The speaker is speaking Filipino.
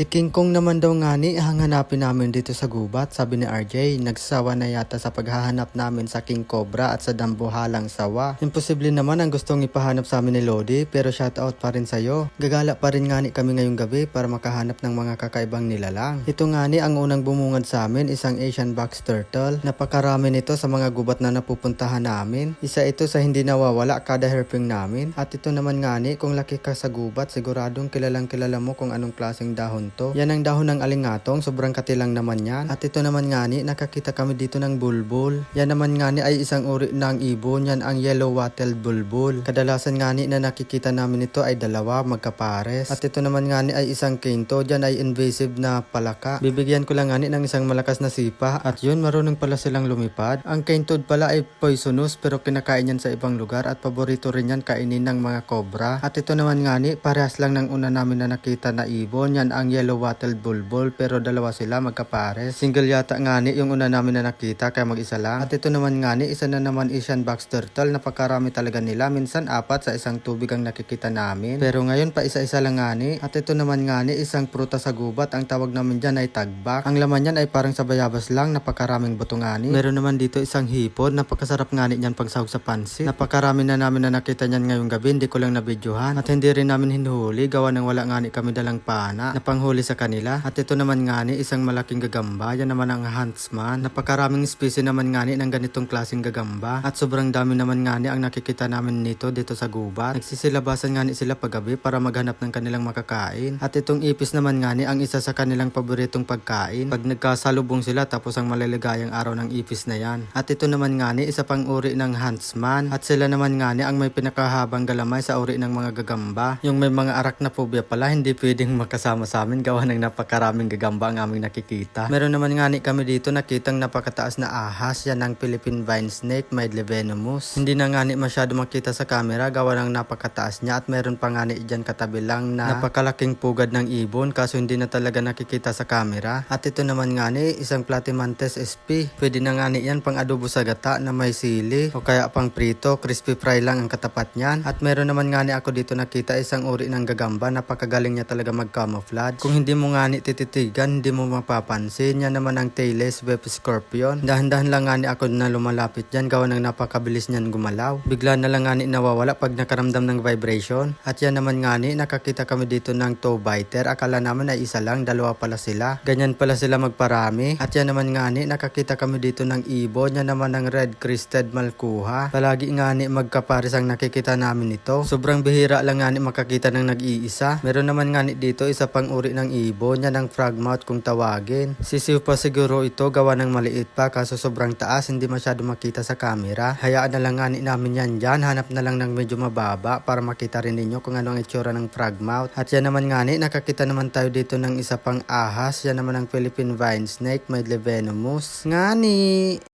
Si King Kong naman daw nga ni hanganapin namin dito sa gubat, sabi ni RJ. Nagsawa na yata sa paghahanap namin sa King Cobra at sa dambuhalang sawa. Imposible naman ang gustong ipahanap sa amin ni Lodi pero shoutout pa rin sa'yo. Gagala pa rin nga ni kami ngayong gabi para makahanap ng mga kakaibang nilalang. Ito nga ni ang unang bumungad sa amin, isang Asian box turtle. Napakarami nito sa mga gubat na napupuntahan namin. Isa ito sa hindi nawawala kada herping namin. At ito naman nga ni, kung laki ka sa gubat, siguradong kilalang kilala mo kung anong klaseng dahon to. Yan ang dahon ng alingatong, sobrang katilang naman yan. At ito naman nga ni, nakakita kami dito ng bulbul. Yan naman nga ni ay isang uri ng ibon, yan ang yellow-wattled bulbul. Kadalasan nga ni na nakikita namin ito ay dalawa, magkapares. At ito naman nga ni ay isang kinto, dyan ay invasive na palaka. Bibigyan ko lang nga ni ng isang malakas na sipa at yun marunong pala silang lumipad. Ang kintod pala ay poisonous pero kinakain yan sa ibang lugar at paborito rin yan kainin ng mga cobra. At ito naman nga ni, parehas lang ng una namin na nakita na ibon, yan ang yellow-wattled bulbul pero dalawa sila magkapares. Single yata nga ni yung una namin na nakita kaya mag-isa lang. At ito naman nga ni, isa na naman Asian box turtle, napakarami talaga nila. Minsan apat sa isang tubig ang nakikita namin. Pero ngayon pa isa-isa lang nga ni. At ito naman nga ni, isang prutas sa gubat, ang tawag namin dyan ay tagbak. Ang laman yan ay parang sa bayabas lang, napakaraming buto nga ni. Meron naman dito isang hipon, napakasarap nga ni yan pag sahog sa pansit. Napakarami na namin na nakita niyan ngayong gabi, hindi ko lang nabidyohan. At hindi rin namin hinuhuli, gawa ng wala nga ni kami dalang pana na panghuli sa kanila. At ito naman nga ni, isang malaking gagamba, yan naman ang huntsman. Napakaraming species naman nga ni ng ganitong klaseng gagamba. At sobrang dami naman nga ni ang nakikita namin nito dito sa gubat. Nagsisilabasan nga ni sila paggabi para maghanap ng kanilang makakain. At itong ipis naman nga ni ang isa sa kanilang paboritong pagkain. Pag nagkasalubong sila tapos ang maliligayang araw ng ipis na yan. At ito naman nga ni isa pang uri ng huntsman. At sila naman nga ni ang may pinakahabang galamay sa uri ng mga gagamba. Yung may mga arachnophobia pala hindi pwedeng makasama sa amin gawa ng napakaraming gagamba ang aming nakikita. Meron naman nga ni kami dito nakitang napakataas na ahas. Yan ang Philippine vine snake, Maidle venomous. Hindi na nga ni masyado makita sa camera gawa ng napakataas niya at meron pa nga ni dyan katabi lang na napakalaking pugad ng ibon kaso hindi na talaga nakikita sa camera. At ito naman nga ni isang Platymantes SP. Pwede na nga ni yan pang adobo sa gata na may sili o kaya pang prito, crispy fry lang ang katapat niyan. At meron naman nga ni ako dito nakita isang uri ng gagamba, napakagaling niya talaga mag-camouflage. Kung hindi mo nga ni tititigan, hindi mo mapapansin. Yan naman ang tailless web scorpion. Dahan-dahan lang nga ni ako na lumalapit dyan, gawa ng napakabilis niyan gumalaw. Bigla na lang nga ni nawawala pag nakaramdam ng vibration. At yan naman nga ni, nakakita kami dito ng toe biter. Akala naman ay isa lang, dalawa pala sila. Ganyan pala sila magparami. At yan naman nga ni, nakakita kami dito ng ibon. Yan naman ng red crested malkuha. Palagi nga ni magkapares ang nakikita namin ito. Sobrang bihira lang nga ni makakita ng nag-iisa. Meron naman nga ni dito isa pang uri ng ibon. Yan ang frogmouth kung tawagin. Sisiw pa siguro ito gawa ng maliit pa kaso sobrang taas hindi masyado makita sa camera. Hayaan na lang nga ni namin yan dyan. Hanap na lang ng medyo mababa para makita rin ninyo kung ano ang itsura ng frogmouth. At yan naman nga ni, nakakita naman tayo dito ng isa pang ahas. Yan naman ang Philippine vine snake, may venomous. Nga ni!